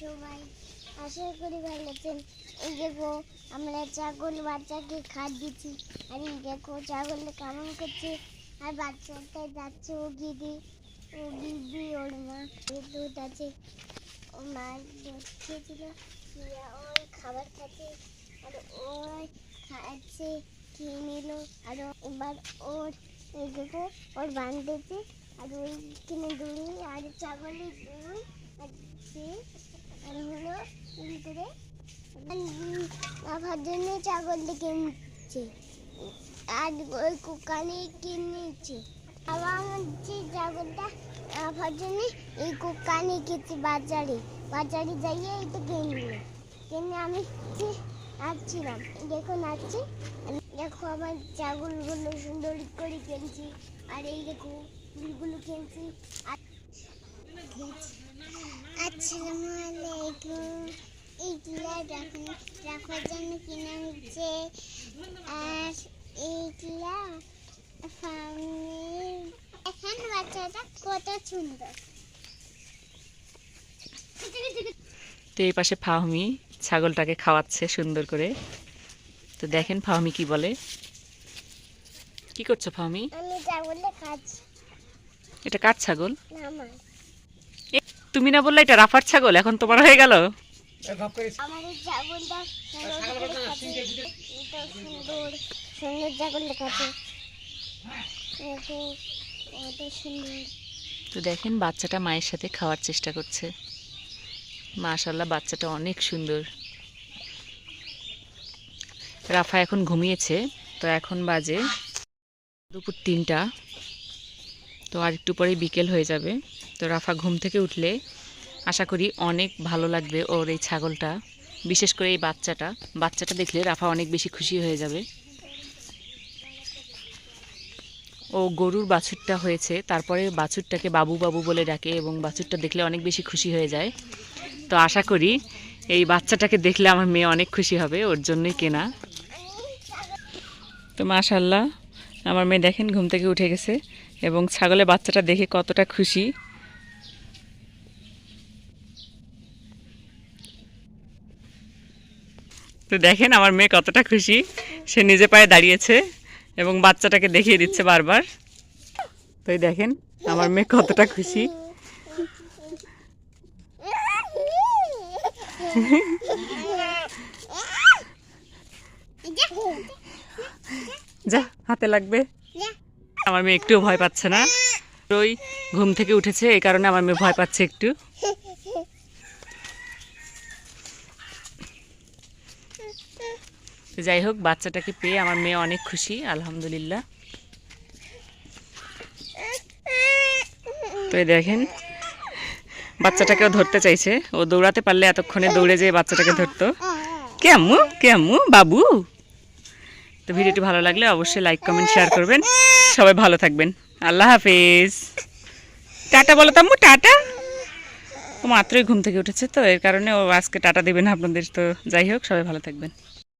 সবাই আশা করি ভালো আছেন। এই দেখো, আমরা ছাগল, বাচ্চাকে খাদ দিচ্ছি। আর এই দেখো, ছাগল কেমন করছে? আর বাচ্চাটা যাচ্ছে ও গিদি। ও গিদি, ওর মা দুধ আছে। ও মা খেয়েছিল। খেয়ে ওর খাবার খাচ্ছে। আর ওর খাচ্ছে, খেয়ে নিল। আর ও- এবার ওর, এই দেখো, ওর বাঁধতেছে আর ওইখানে দড়ি আর ছাগলের দুধ আর আর হলো ভিতরে আমার জন্য ছাগলটা কিনছে আর ওই কুকানে কিনেছে আবার হচ্ছে ছাগলটা আমার জন্য এই কুকানে কিনছে বাজারে। বাজারে যাইয়ে এটা কিনলো কিনে আমি নাচছিলাম দেখো নাচছি দেখো আমার ছাগলগুলো সুন্দর করে কিনছি। আর এই দেখো, ফুলগুলো কিনছি। আর আসসালামু এইগুলা রাখুন রাখার জন্য কিনে হচ্ছে আর এইগুলা ফার্মের এখন বাচ্চাটা কত সুন্দর। তো এই পাশে ফাহমি ছাগলটাকে খাওয়াচ্ছে সুন্দর করে। তো দেখেন ফাহমি কি বলে। কি করছ ফাহমি? আমি ছাগলে কাজ এটা কার ছাগল? না তুমি না বললে এটা রাফার ছাগল এখন তোমার হয়ে গেল। তো দেখেন বাচ্চাটা মায়ের সাথে খাওয়ার চেষ্টা করছে। মাশাল্লাহ বাচ্চাটা অনেক সুন্দর। রাফা এখন ঘুমিয়েছে তো এখন বাজে দুপুর তিনটা। তো আর একটু পরেই বিকেল হয়ে যাবে। তো রাফা ঘুম থেকে উঠলে আশা করি অনেক ভালো লাগবে ওর এই ছাগলটা, বিশেষ করে এই বাচ্চাটা। বাচ্চাটা দেখলে রাফা অনেক বেশি খুশি হয়ে যাবে। ও গরুর বাছুরটা হয়েছে, তারপরে বাছুরটাকে বাবু বাবু বলে ডাকে এবং বাছুরটা দেখলে অনেক বেশি খুশি হয়ে যায়। তো আশা করি এই বাচ্চাটাকে দেখলে আমার মেয়ে অনেক খুশি হবে, ওর জন্যই কেনা। তো মাশাল্লাহ আমার মেয়ে দেখেন ঘুম থেকে উঠে গেছে। এবং ছাগলের বাচ্চাটা দেখে কতটা খুশি। তো দেখেন আমার মেয়ে কতটা খুশি। সে নিজে পায়ে দাঁড়িয়েছে এবং বাচ্চাটাকে দেখিয়ে দিচ্ছে বারবার। তো দেখেন আমার মেয়ে কতটা খুশি। যা, হাতে লাগবে। আমার মেয়ে একটুও ভয় পাচ্ছে না। ওই ঘুম থেকে উঠেছে, এই কারণে আমার মেয়ে ভয় পাচ্ছে একটু। যাই হোক, বাচ্চাটাকে পেয়ে আমার মেয়ে অনেক খুশি, আলহামদুলিল্লাহ। তো দেখেন, বাচ্চাটাকেও ধরতে চাইছে। ও দৌড়াতে পারলে এতক্ষণে দৌড়ে যেয়ে বাচ্চাটাকে ধরতো। কে আম্মু? কে আম্মু? বাবু? তো ভিডিওটি ভালো লাগলে অবশ্যই লাইক কমেন্ট শেয়ার করবেন। সবাই ভালো থাকবেন। আল্লাহ হাফিজ। টাটা বলো তাম্মু, টাটা? ও মাত্রই ঘুম থেকে উঠেছে তো, এর কারণে ও আজকে টাটা দেবেন আপনাদের, তো যাই হোক, সবাই ভালো থাকবেন।